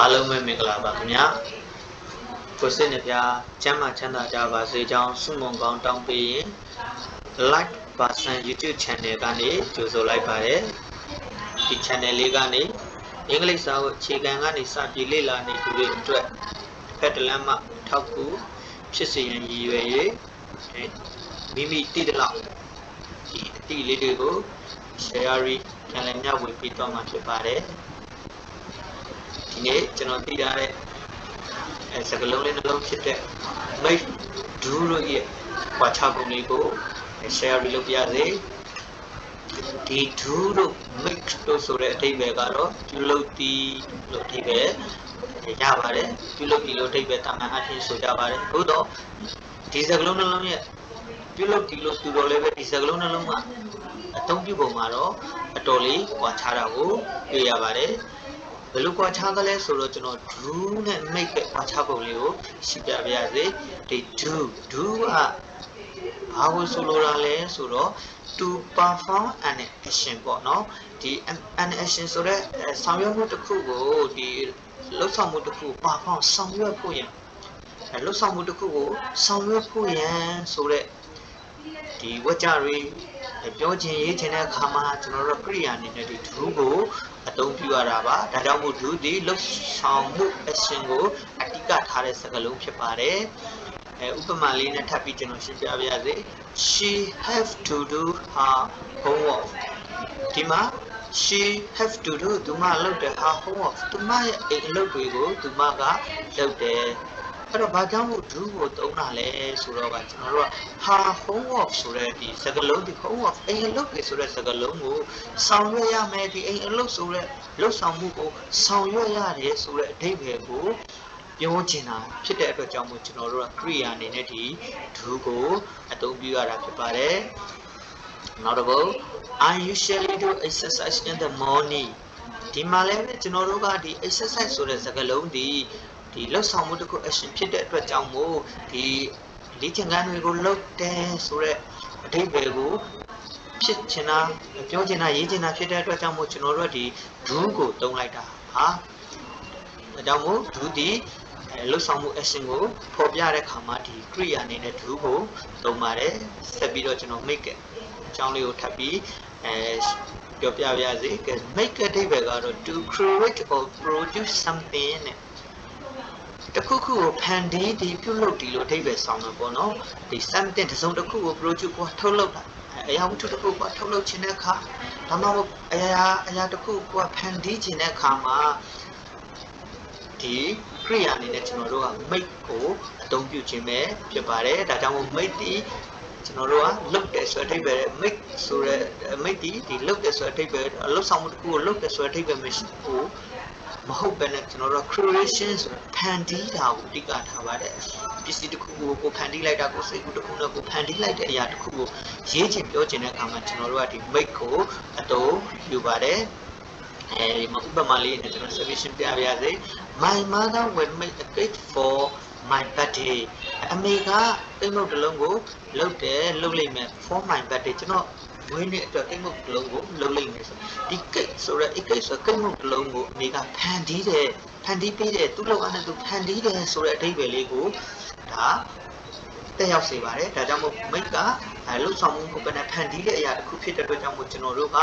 အားလုံးပဲမင်္ဂလာပါခင်ဗျာကိုစစ်နေပြကျမ်းမာချမ်းသာကြပါစေကြောင်းဆုမွန်ကောင်းတောင်းပေးရင် like person YouTube channel ကနေကြိုဆိုလိုက်ပါတယ်ဒီ channel လေးကနေအင်္ဂလိပ်စာကိုအခြေခံကနေစပြီးလေ့လာနေသူတွေအတွက်ဖက်တလမ်းမှထောက်ကူဖြစ်စေရန်ရည်ရွယ်၍မိမိတည်တဲ့လောက်ဒီအတိလေးတွေကို share ပြန်လည်မျှဝေပေးတော့မှာဖြစ်ပါတယ် ဒီနေ့ကျွန်တော်သိရတဲ့အဲစကလုံးလေးနှလုံးဖြစ်တဲ့ make do တို့ရဲ့ဝါချပုံလေးကို share လုပ်ပြရစေဒီ do တို့ make တို့ဆိုတဲ့အဓိပ္ပာယ်ကတော့ပြုလုပ်သည်လို့အဓိပ္ပာယ်ရပါတယ်ပြုလုပ်သည်လို့အဓိပ္ပာယ်တာမန်အဖြစ်ဆိုကြပါတယ်သို့တော့ဒီစကလုံးနှလုံးရဲ့ပြုလုပ်သည်လို့သူတော်လည်းပဲဒီစကလုံးနှလုံးကအသုံးပြုပုံမှာတော့အတော်လေးကွာခြားတာကိုတွေ့ရပါတယ် ဘယ်လိုကွာခြားသလဲဆိုတော့ကျွန်တော် do နဲ့ make ရဲ့ကွာခြားပုံလေးကိုရှင်းပြပါရစေဒီ do do ကဘာကိုဆိုလိုတာလဲဆိုတော့ to perform an action ပေါ့နော်ဒီ an action ဆိုတဲ့ဆောင်ရွက်မှုတစ်ခုကိုဒီလှုပ်ဆောင်မှုတစ်ခု perform ဆောင်ရွက်ဖို့ရန်လှုပ်ဆောင်မှုတစ်ခုကိုဆောင်ရွက်ဖို့ရန်ဆိုတဲ့ဒီဝကြတွေပြောချင်ရေးချင်တဲ့အခါမှာကျွန်တော်တို့ကရိယာအနေနဲ့ဒီ do ကိုအ သုံးပြုရတာပါဒါကြောင့်မို့ do ဒီလှုပ်ဆောင်မှု action ကိုအတိကထားတဲ့စကားလုံးဖြစ်ပါတယ်အဲဥပမာလေးနဲ့ထပ်ပြီးကျွန်တော်ရှင်းပြပါရစေ she have to do her homework ဒီမှာ she have to do သူမလုပ်တဲ့ her homework သူမရဲ့အိမ်အလုပ်တွေကိုသူမကလုပ်တယ် အဲ့တော့ဘာကြောင့်မို့ do ကိုသုံးတာလဲဆိုတော့ကကျွန်တော်တို့က her homework ဆိုတဲ့ဒီစကားလုံးဒီ homework အိမ်အလုပ်တွေဆိုတဲ့စကားလုံးကိုဆောင်ရွက်ရမယ်ဒီအိမ်အလုပ်ဆိုတဲ့လုပ်ဆောင်မှုကိုဆောင်ရွက်ရတယ်ဆိုတဲ့အဓိပ္ပာယ်ကိုပြောချင်တာဖြစ်တဲ့အတွက်ကြောင့်မို့ကျွန်တော်တို့က Korea အနေနဲ့ဒီ do ကိုအသုံးပြုရတာဖြစ်ပါတယ်နောက်တစ်ပုဒ် I usually do exercise in the morning ဒီမှာလည်းပဲကျွန်တော်တို့ကဒီ exercise ဆိုတဲ့စကားလုံးဒီ ဒီလှုပ်ဆောင်မှုတစ်ခု action ဖြစ်တဲ့အတွက်ကြောင့်မို့ဒီလေ့ကျင့်ခန်းတွေကိုလုပ်တယ်ဆိုတဲ့အဓိပ္ပာယ်ကိုဖြစ်ချင်တာပြောချင်တာရေးချင်တာဖြစ်တဲ့အတွက်ကြောင့်မို့ကျွန်တော်တို့ကဒီ do ကိုသုံးလိုက်တာဟာဒါကြောင့်မို့ do ဒီအဲလှုပ်ဆောင်မှု action ကိုဖော်ပြတဲ့ခါမှာဒီ kriya အနေနဲ့ do ကိုသုံးပါတယ်ဆက်ပြီးတော့ကျွန်တော် make အကြောင်းလေးကိုထပ်ပြီးအဲပြောပြပါရစေ make အဓိပ္ပာယ်ကတော့ to create or produce something နဲ့ တခုခုကိုဖန်တီးဒီပြုလုပ်ဒီလိုအဓိပ္ပာယ်ဆောင်မှာပေါ့နော်ဒီ something တစ်စုံတစ်ခုကို produce ကိုထုတ်လုပ်တာအရာဝတ္ထုတစ်ခုကိုထုတ်လုပ်ခြင်းတဲ့အခါဒါမှမဟုတ်အရာအရာတစ်ခုကိုဖန်တီးခြင်းတဲ့အခါမှာဒီခရိယာအနေနဲ့ကျွန်တော်တို့က make ကိုအသုံးပြုခြင်းပဲဖြစ်ပါတယ်ဒါကြောင့်မို့ make ဒီကျွန်တော်တို့ကလုတ်တယ်ဆိုတဲ့အဓိပ္ပာယ် make ဆိုတဲ့ make ဒီဒီလုတ်တယ်ဆိုတဲ့အဓိပ္ပာယ်အလုပ်ဆောင်မှုတစ်ခုကိုလုတ်တယ်ဆိုတဲ့အဓိပ္ပာယ်မရှိဘူး မဟုတ်ဘဲနဲ့ကျွန်တော်တို့ creation ဆိုဖန်တီးတာကိုအဓိကထားပါတယ်ပစ္စည်းတစ်ခုကိုကိုဖန်တီးလိုက်တာကိုစိတ်ကူးတစ်ခုနဲ့ကိုဖန်တီးလိုက်တဲ့အရာတစ်ခုကိုရေးချင်ပြောချင်တဲ့အခါမှာကျွန်တော်တို့ကဒီ make ကိုအသုံးပြုပါတယ်အဲဒီမှာဥပမာလေးနဲ့ကျွန်တော် solution ပြပြရစေ My mother will make a cake for my birthday အမေကတိတ်မုတ်တစ်လုံးကိုလုပ်တယ်လုပ်လိုက်မယ် for my birthday ကျွန်တော် ဝင်းတဲ့အတွက်ကိတ်မုတ်တစ်လုံးကိုလုပ်လိုက်မယ်ဆိုဒီကိတ်ဆိုတော့ဒီကိတ်ဆိုကိတ်မုတ်တစ်လုံးကိုအမေကဖန်တီးတယ်ဖန်တီးပေးတယ်သူ့လောက်အားနဲ့သူဖန်တီးတယ်ဆိုတဲ့အဓိပ္ပာယ်လေးကိုဒါတက်ရောက်စေပါတယ်ဒါကြောင့်မို့ make ကအဲလှုပ်ဆောင်မှုကိုပဲဖန်တီးတဲ့အရာတစ်ခုဖြစ်တဲ့အတွက်ကြောင့်မို့ကျွန်တော်တို့က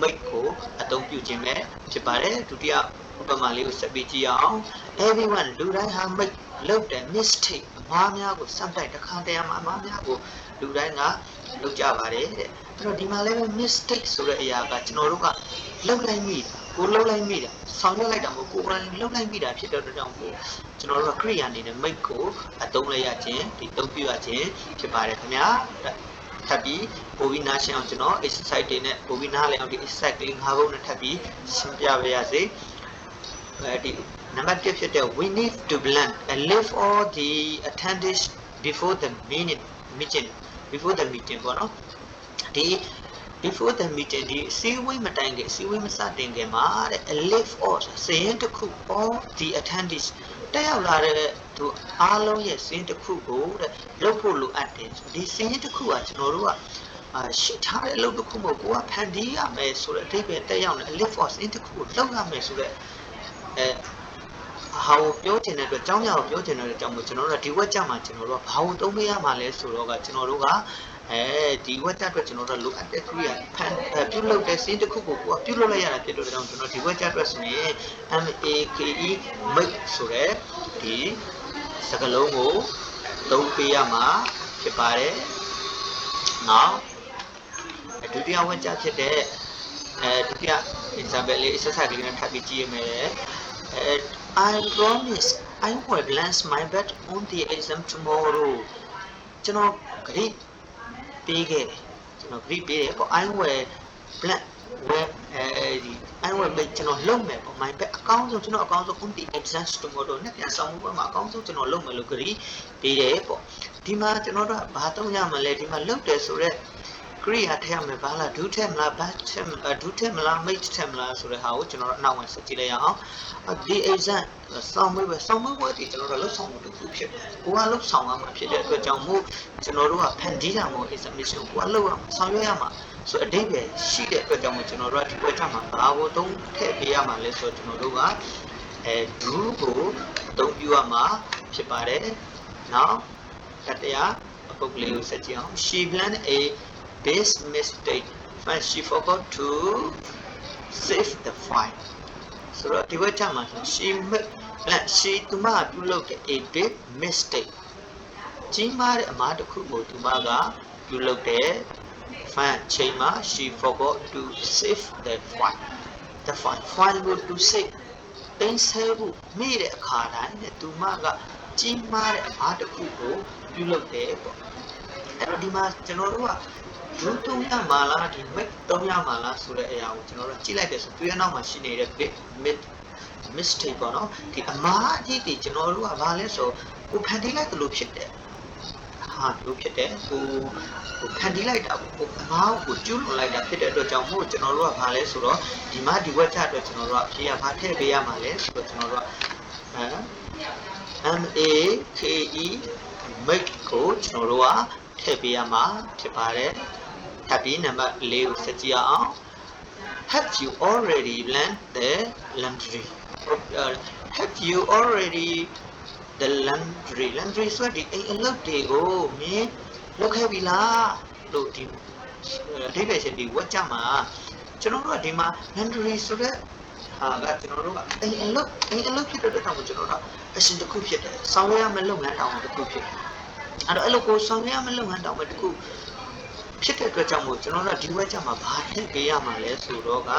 make ကိုအသုံးပြုခြင်းပဲဖြစ်ပါတယ်ဒုတိယဥပမာလေးကိုဆက်ပြီးကြည့်အောင် everyone လူတိုင်းဟာ make လုပ်တဲ့ mistake အမှားများကို sometimes တစ်ခါတည်းမှာအမှားများကို လူတိုင်းကလုပ်ကြပါတယ်တဲ့အဲ့တော့ဒီမှာလည်း mistake ဆိုတဲ့အရာကကျွန်တော်တို့ကလုပ်လိုက်မိတာကိုလုပ်လိုက်မိတာဆောင်ရွက်လိုက်တာမဟုတ်ကိုယ်တိုင်လုပ်လိုက်မိတာဖြစ်တဲ့အတွက်ကြောင့်ကိုကျွန်တော်တို့က create အနေနဲ့ make ကိုအသုံးလိုက်ရခြင်းဒီအသုံးပြုရခြင်းဖြစ်ပါတယ်ခင်ဗျာထပ်ပြီးပိုပြီးနားရှင်းအောင်ကျွန်တော် exercise တွေနဲ့ပိုပြီးနားလည်အောင်ဒီ exercise လေး၅ခုနဲ့ထပ်ပြီးရှင်းပြပါရစေအဲဒီနံပါတ်1ဖြစ်တဲ့ we need to blend and leave all the attendees before the minute meeting before the meeting ပေါ့နော်ဒီ before the meeting ဒီစီဝေးမတိုင်ခင်စီဝေးမစတင်ခင်မှာတဲ့ a leave all စရင်တစ်ခု all the attendees တက်ရောက်လာတဲ့သူအားလုံးရဲ့စင်းတစ်ခုကိုတဲ့လုပ်ဖို့လိုအပ်တယ်ဒီစင်းတစ်ခုကကျွန်တော်တို့ကအာရှိထားတဲ့အလုပ်တစ်ခုမဟုတ်ကိုကဖန်တီးရမယ်ဆိုတဲ့အဓိပ္ပာယ်တက်ရောက်နေ live force စင်းတစ်ခုကိုလုပ်ရမယ်ဆိုတဲ့အဲ ဘာကိုပြောချင်တဲ့အတွက်အကြောင်းအရာကိုပြောချင်တဲ့အတွက်ကြောင့်မို့ကျွန်တော်တို့ကဒီဝက်ကြမှာကျွန်တော်တို့ကဘာကိုသုံးပေးရမှာလဲဆိုတော့ကကျွန်တော်တို့ကအဲဒီဝက်ကြအတွက်ကျွန်တော်တို့လိုအပ်တဲ့ query ဖန်ပြုလုပ်တဲ့ scene တစ်ခုကိုကိုကပြုလုပ်လိုက်ရတာဖြစ်လို့ဒါကြောင့်ကျွန်တော်ဒီဝက်ကြအတွက်ဆိုရင် MAKE make ဆိုတဲ့ဒီစကားလုံးကိုသုံးပေးရမှာဖြစ်ပါတယ်။နောက်ဒုတိယဝက်ကြဖြစ်တဲ့အဲဒုတိယ example လေး exercise လေးနဲ့ထပ်ပြီးကြည့်ရမယ်။ အဲ I promise I will glance my bet on the exam tomorrow ကျွန်တော်ဂရိပေးခဲ့တယ်ကျွန်တော်ဂရိပေးတယ်ပေါ့ I will plan where အဲဒီ I will make ကျွန်တော်လုပ်မယ်ပေါ့ my bet အကောင်းဆုံးကျွန်တော်အကောင်းဆုံး on the exam tomorrow နဲ့ပြန်ဆောင်မှုမှာအကောင်းဆုံးကျွန်တော်လုပ်မယ်လို့ဂရိပေးတယ်ပေါ့ဒီမှာကျွန်တော်တို့ကဘာသုံးရမလဲဒီမှာလုပ်တယ်ဆိုတော့ ကရိယာထည့်ရမယ်ဘာလားဒုထည့်မလားဘတ်ထည့်မလားဒုထည့်မလားမိတ်ထည့်မလားဆိုတဲ့ဟာကိုကျွန်တော်တို့အနောက်ဝင်ဆက်ကြည့်လိုက်ရအောင်ဒီ exam ဆောင်းမွေးပဲဆောင်းမွေးပွဲဒီကျွန်တော်တို့လှုပ်ဆောင်မှုတစ်ခုဖြစ်တယ်ကိုကလှုပ်ဆောင်ရမှာဖြစ်တဲ့အတွက်ကြောင့်မို့ကျွန်တော်တို့ကဖန်တီးတာမို့ examination ကိုကလှုပ်ရမှာဆောင်ရွက်ရမှာဆိုအတိတ်ပဲရှိတဲ့အတွက်ကြောင့်မို့ကျွန်တော်တို့ကဒီဘက်ထမှာဘာကိုသုံးထည့်ပေးရမှာလဲဆိုတော့ကျွန်တော်တို့ကအဲ do ကိုအသုံးပြုရမှာဖြစ်ပါတယ်နောက်တတရားအပုတ်ကလေးကိုဆက်ကြည့်အောင် she planned a base mistake when she forgot to save the file ဆိုတော့ဒီဘက်ထမှာ she made plan she သူမကပြုလုပ်တဲ့ a big mistake ကြီးမားတဲ့အမှားတစ်ခုကိုသူမကပြုလုပ်တဲ့ fan ချိန်မှာ she forgot to save the file the file file ကို to save တင်ဆဲဖို့မိတဲ့အခါတိုင်းနဲ့သူမကကြီးမားတဲ့အမှားတစ်ခုကိုပြုလုပ်တယ်ပေါ့အဲ့တော့ဒီမှာကျွန်တော်တို့က လူတုံးရမှာလားဒီ make တုံးရမှာလားဆိုတဲ့အရာကိုကျွန်တော်တို့ကြည့်လိုက်တယ်ဆိုတွေ့ရနောက်မှာရှိနေတဲ့ big mid mistake ပေါ့နော်ဒီအမားအကြီးတွေကျွန်တော်တို့ကဘာလဲဆိုကိုဖန်တီးလိုက်သလိုဖြစ်တယ်ဟာလို့ဖြစ်တယ်ကိုကိုဖန်တီးလိုက်တာကိုအမားကိုကျူးလွန်လိုက်တာဖြစ်တဲ့အတွက်ကြောင့်မို့ကျွန်တော်တို့ကဘာလဲဆိုတော့ဒီမှာဒီဝက်ချအတွက်ကျွန်တော်တို့ကအဖြေကဘာထည့်ပေးရမှာလဲဆိုတော့ကျွန်တော်တို့ကအဲ M A K E make ကိုကျွန်တော်တို့ကထည့်ပေးရမှာဖြစ်ပါတယ် ထပ်ပြီးနံပါတ်၄ကိုဆက်ကြည့်အောင် Have you already planned the laundry? Uh, have you already the laundry? Laundry ဆိုတဲ့အိမ်အလုပ်တွေကိုမင်းလုပ်ခဲ့ပြီလားလို့ဒီအဓိပ္ပာယ်ရှင်ဒီဝက်ကြမှာကျွန်တော်တို့ကဒီမှာ laundry ဆိုတဲ့ဟာကကျွန်တော်တို့ကအိမ်အလုပ်အိမ်အလုပ်ဖြစ်တဲ့အတွက်ကြောင့်ကျွန်တော်တို့ကအရှင်တစ်ခုဖြစ်တယ်။ဆောင်ရွက်ရမယ့်လုပ်ငန်းတောင်းတစ်ခုဖြစ်တယ်။အဲ့တော့အဲ့လိုကိုဆောင်ရွက်ရမယ့်လုပ်ငန်းတောင်းတစ်ခု ဖြစ်တဲ့အတွက်ကြောင့်မို့ကျွန်တော်တို့ဒီဝက်ကြမှာဘာထည့်ပေးရမှာလဲဆိုတော့က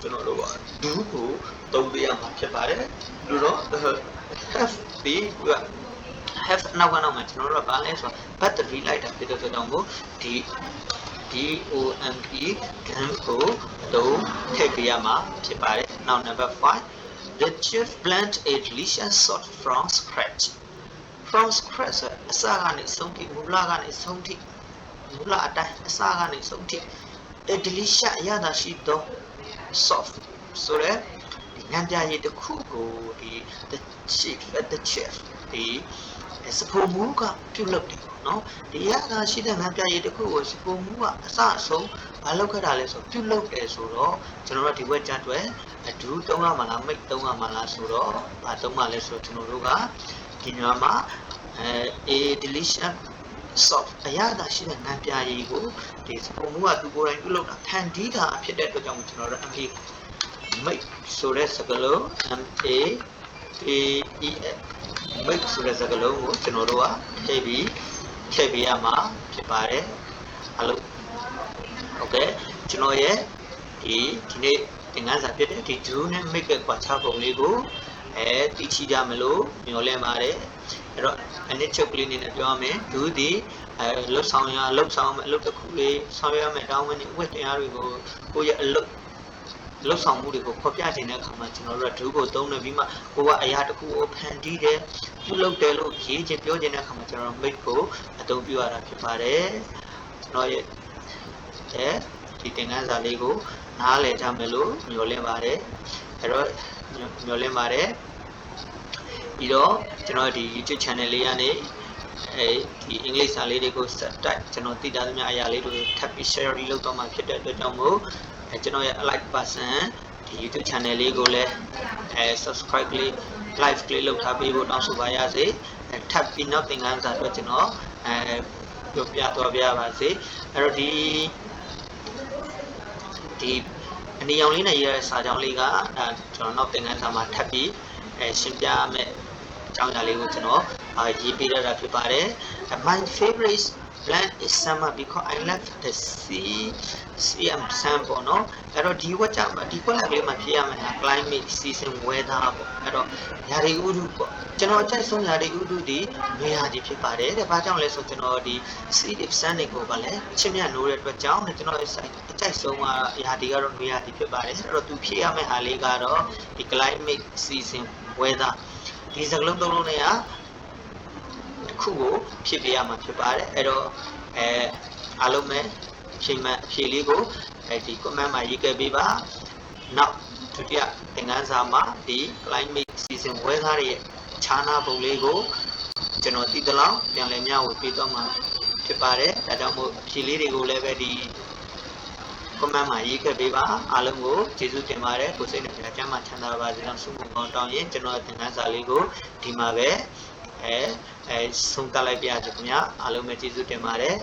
ကျွန်တော်တို့ကဒူးကိုသုံးပေးရမှာဖြစ်ပါတယ်လူတော့ have ပြီး have နောက်ကနောက်မှာကျွန်တော်တို့ကဘာလဲဆိုတော့ battery လိုက်တာဖြစ်တဲ့အတွက်ကြောင့်မို့ဒီ DOMP gun ကိုသုံးထည့်ပေးရမှာဖြစ်ပါတယ်နောက် number 5 the chef blend a delicious sauce from scratch from scratch ဆိုအစကနေဆုံးထိမူလကနေဆုံးထိ မူလအတိုင်းအစကနေဆုံးထိ a delicious အရသာရှိသော soft ဆိုရဲဒီငံပြရည်တစ်ခုကိုဒီ the chef the chef ဒီစပုံမူကပြုလုပ်တယ်เนาะဒီရသာရှိတဲ့ငံပြရည်တစ်ခုကိုစပုံမူကအစအဆုံးမလုပ်ခဲ့တာလဲဆိုပြုလုပ်တယ်ဆိုတော့ကျွန်တော်တို့ဒီဝက်ကြအတွက်အဒူးသုံးရမှာလားမိတ်သုံးရမှာလားဆိုတော့ဘာသုံးမှာလဲဆိုတော့ကျွန်တော်တို့ကဒီညမှာအဲ a delicious soft အရသာရှိတဲ့ငံပြရည်ကိုဒီစပုံမူကသူကိုယ်တိုင်ပြုလုပ်တာဖန်တီးတာဖြစ်တဲ့အတွက်ကြောင့်ကျွန်တော်တို့ MP မိတ်ဆိုတဲ့စကားလုံး M A A E X မိတ်ဆိုတဲ့စကားလုံးကိုကျွန်တော်တို့ကထည့်ပြီးထည့်ပေးရမှာဖြစ်ပါတယ်အလုပ်โอเคကျွန်တော်ရဲ့ဒီဒီနေ့သင်ခန်းစာဖြစ်တဲ့ဒီ do နဲ့ make ကွာခြားပုံလေးကို အဲသိချကြမလို့မျှော်လင့်ပါတယ်အဲ့တော့အနည်းချုပ်ကလေးနဲ့ပြောရမယ် do ဒီအဲလှုပ်ဆောင်ရလှုပ်ဆောင်မယ်အလုပ်တစ်ခုလေးဆောင်ရွက်မယ်တောင်းမယ်ဥပဒေတရားတွေကိုကိုယ့်ရဲ့အလုပ်လှုပ်ဆောင်မှုတွေကိုဖော်ပြခြင်းတဲ့အခါမှာကျွန်တော်တို့ကဒုကိုသုံးနေပြီးမှကိုကအရာတစ်ခုကိုဖန်တီးတယ်ပြုလုပ်တယ်လို့ရေးချင်ပြောချင်တဲ့အခါမှာကျွန်တော် make ကိုအသုံးပြုရတာဖြစ်ပါတယ်ကျွန်တော်ရဲ့အဲဒီသင်ခန်းစာလေးကိုနားလည်ကြမယ်လို့မျှော်လင့်ပါတယ်အဲ့တော့ မျှော်လင့်ပါတယ်ပြီးတော့ကျွန်တော်ဒီ YouTube channel လေးကနေအဲဒီအင်္ဂလိပ်စာလေးတွေကိုစက်တိုက်ကျွန်တော်သိတာသမျှအရာလေးတွေထပ်ပြီး share လုပ်တော့မှာဖြစ်တဲ့အတွက်ကြောင့်မို့အဲကျွန်တော်ရဲ့ like person ဒီ YouTube channel လေးကိုလည်းအဲ subscribe လေး live ကလေးလုပ်ထားပေးဖို့တောင်းဆိုပါရစေအဲထပ်ပြီးနောက်သင်ခန်းစာအတွက်ကျွန်တော်အဲပြောပြသွားပြပါစေအဲ့တော့ဒီဒီအ နီရောင်လေးနဲ့ရေးရတဲ့စာကြောင်းလေးကအဲကျွန်တော်နောက်သင်ခန်းစာမှာထပ်ပြီးအဲရှင်းပြမယ်အကြောင်းအရာလေးကိုကျွန်တော်အာရေးပေးရတာဖြစ်ပါတယ် My favorite plant is summer because I love the sea sea and sun ပေါ့နော်အဲ့တော့ဒီဝက်ကြမှာဒီကွက်လက်ကလေးမှာဖြစ်ရမယ်ဟာ climate season weather ပေါ့အဲ့တော့ရာသီဥတုပေါ့ကျွန်တော်အကြိုက်ဆုံးရာသီဥတုဒီနွေရာသီဖြစ်ပါတယ်တဲ့ဘာကြောင့်လဲဆိုကျွန်တော်ဒီ sea and sun တွေကိုဗာလဲချစ်မြတ်နိုးတဲ့အတွက်ကြောင့်တဲ့ကျွန်တော်အကြိုက်အကြိုက်ဆုံးကရာသီကတော့နွေရာသီဖြစ်ပါတယ်အဲ့တော့သူဖြစ်ရမယ့်ဟာလေးကတော့ဒီ climate season weather ဒီစကလုံးသုံးလုံးနဲ့က တစ်ခုကိုဖြည့်ပြရမှာဖြစ်ပါတယ်အဲ့တော့အဲအားလုံးပဲဖြည့်မှတ်ဖြည့်လေးကိုအဲဒီ comment မှာရေးခဲ့ပေးပါနောက်ဒုတိယသင်ခန်းစာမှာဒီ climate season weather ရဲ့ခြားနာပုံလေးကိုကျွန်တော်တည်တလောက်ပြန်လည်မျှဝေပေးသွားမှာဖြစ်ပါတယ်ဒါကြောင့်မို့ဖြည့်လေးတွေကိုလည်းပဲဒီ comment မှာရေးခဲ့ပေးပါအားလုံးကိုကျေးဇူးတင်ပါတယ်ကိုစိတ်နဲ့ကြမ်းမှချမ်းသာပါစေလို့ဆုမွန်ကောင်းတောင်းရင်ကျွန်တော်သင်ခန်းစာလေးကိုဒီမှာပဲ အဲအဲဆုံးသတ်လိုက်ပြရစီခင်ဗျာအားလုံးပဲကျေးဇူးတင်ပါတယ်